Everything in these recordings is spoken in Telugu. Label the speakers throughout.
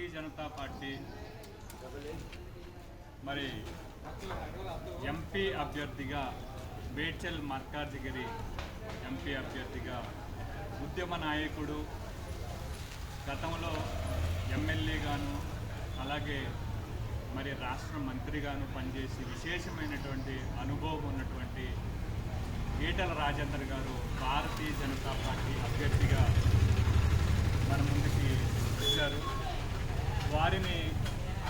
Speaker 1: భారతీయ జనతా పార్టీ మరి ఎంపీ అభ్యర్థిగా మేడ్చల్ మల్కాజ్గిరి ఎంపీ అభ్యర్థిగా ఉద్యమ నాయకుడు గతంలో ఎమ్మెల్యేగాను అలాగే మరి రాష్ట్ర మంత్రిగాను పనిచేసి విశేషమైనటువంటి అనుభవం ఉన్నటువంటి ఈటల రాజేందర్ గారు భారతీయ జనతా పార్టీ అభ్యర్థిగా మన ముందుకి వచ్చారు. వారిని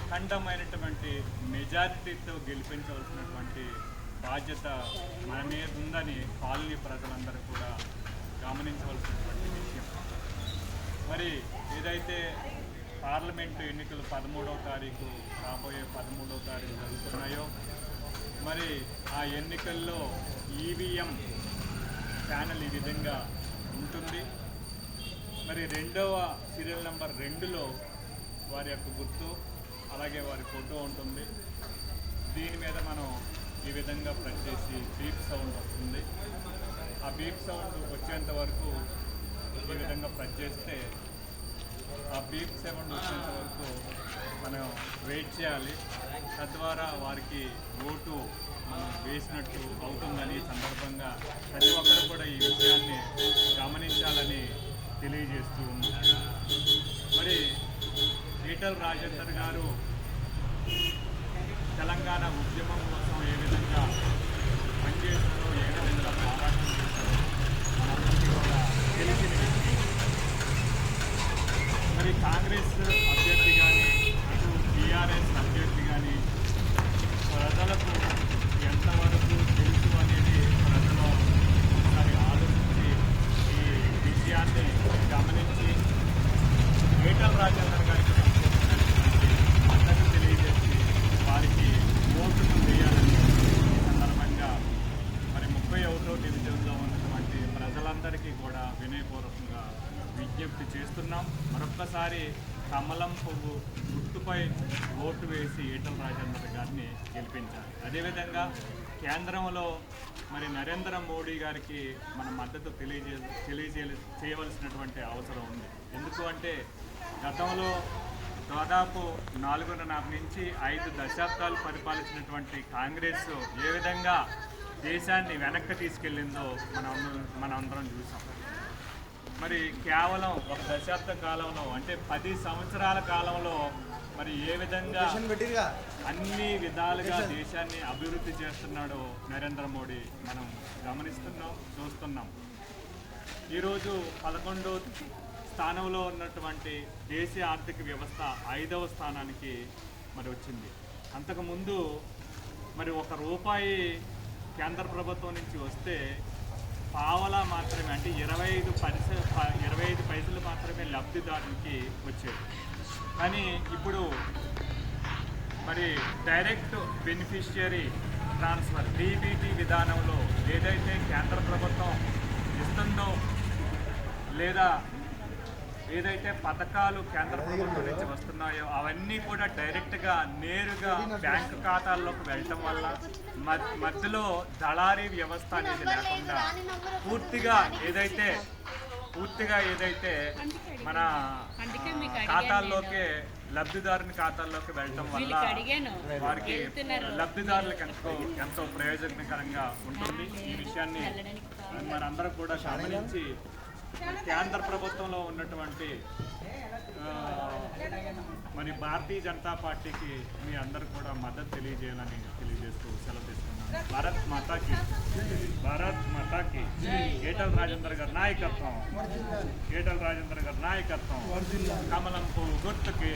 Speaker 1: అఖండమైనటువంటి మెజారిటీతో గెలిపించవలసినటువంటి బాధ్యత మన మీద ఉందని కాలనీ ప్రజలందరూ కూడా గమనించవలసినటువంటి విషయం. మరి ఏదైతే పార్లమెంటు ఎన్నికలు పదమూడవ తారీఖు రాబోయే పదమూడవ తారీఖు జరుగుతున్నాయో మరి ఆ ఎన్నికల్లో ఈవీఎం ప్యానల్ ఈ విధంగా ఉంటుంది. మరి రెండవ సీరియల్ నెంబర్ రెండులో వారి యొక్క గుర్తు అలాగే వారి ఫోటో ఉంటుంది. దీని మీద మనం ఈ విధంగా ప్రెస్ చేసి బీప్ సౌండ్ వస్తుంది. ఆ బీప్ సౌండ్ వచ్చేంత వరకు ఈ విధంగా ప్రెస్ చేస్తే ఆ బీప్ సౌండ్ వచ్చేంత వరకు మనం వెయిట్ చేయాలి. తద్వారా వారికి ఓటు మనం వేసినట్టు అవుతుందని సందర్భంగా ప్రతి ఒక్కరు కూడా ఈ విషయాన్ని గమనించాలని తెలియజేస్తూ ఉన్నాను. ఈటల రాజేందర్ గారు తెలంగాణ ఉద్యమం కోసం ఏ విధంగా పనిచేస్తారో ఏ విధంగా పోరాటం చేస్తారో తెలిసిన వ్యక్తి మరి కాంగ్రెస్ అభ్యర్థి కానీ అటు టీఆర్ఎస్ అభ్యర్థి కానీ ప్రజలకు ఎంతవరకు తెలుసు అనేది ప్రజలు ఒకసారి ఆలోచించి ఈ విషయాన్ని గమనించి ఈటల రాజేందర్ గారికి సంబంధించినటువంటి మద్దతు తెలియజేసి వారికి ఓటును వేయాలని ఈ సందర్భంగా మరి ముప్పై ఒకటో డివిజన్లో ఉన్నటువంటి అందరికీ కూడా వినయపూర్వకంగా విజ్ఞప్తి చేస్తున్నాం. మరొక్కసారి కమలం పువ్వు గుర్తుపై ఓటు వేసి ఈటల రాజేందర్ గారిని గెలిపించాలి అదేవిధంగా కేంద్రంలో మరి నరేంద్ర మోడీ గారికి మన మద్దతు తెలియజే తెలియజే చేయవలసినటువంటి అవసరం ఉంది. ఎందుకు అంటే గతంలో దాదాపు నాలుగున్నర నుంచి ఐదు దశాబ్దాలు పరిపాలించినటువంటి కాంగ్రెస్ ఏ విధంగా దేశాన్ని వెనక్కి తీసుకెళ్ళిందో మనం మనం అందరం చూసాం. మరి కేవలం ఒక దశాబ్ద కాలంలో అంటే పది సంవత్సరాల కాలంలో మరి ఏ విధంగా అన్ని విధాలుగా దేశాన్ని అభివృద్ధి చేస్తున్నాడో నరేంద్ర మోడీ మనం గమనిస్తున్నాం చూస్తున్నాం. ఈరోజు పదకొండో స్థానంలో ఉన్నటువంటి దేశీయ ఆర్థిక వ్యవస్థ ఐదవ స్థానానికి మరి వచ్చింది. అంతకుముందు మరి ఒక రూపాయి కేంద్ర ప్రభుత్వం నుంచి వస్తే పావలా మాత్రమే అంటే ఇరవై ఐదు పైస ఇరవై ఐదు పైసలు మాత్రమే లబ్ధిదారునికి వచ్చేది. కానీ ఇప్పుడు మరి డైరెక్ట్ బెనిఫిషియరీ ట్రాన్స్ఫర్ డీబీటీ విధానంలో ఏదైతే కేంద్ర ప్రభుత్వం ఇస్తుందో లేదా ఏదైతే పథకాలు కేంద్ర ప్రభుత్వం నుంచి వస్తున్నాయో అవన్నీ కూడా డైరెక్ట్గా నేరుగా బ్యాంకు ఖాతాల్లోకి వెళ్ళటం వల్ల మధ్యలో దళారీ వ్యవస్థ అనేది లేకుండా పూర్తిగా ఏదైతే పూర్తిగా ఏదైతే మన ఖాతాల్లోకి లబ్ధిదారుని ఖాతాల్లోకి వెళ్ళటం వల్ల వారికి. లబ్ధిదారులకు ఎంతో ఎంతో ప్రయోజనకరంగా ఉంటుంది. ఈ విషయాన్ని మనందరం కూడా గమనించి కేంద్ర ప్రభుత్వంలో ఉన్నటువంటి మరి భారతీయ జనతా పార్టీకి మీ అందరు కూడా మద్దతు తెలియజేయాలని తెలియజేస్తూ సెలవు తీసుకున్నాను. భారత్ మాతాకి భారత్ మాతాకి ఏటల్ రాజేందర్ గారి నాయకత్వం ఏటల్ రాజేందర్ గారి నాయకత్వం కమలం పువ్వు గుర్తుకి.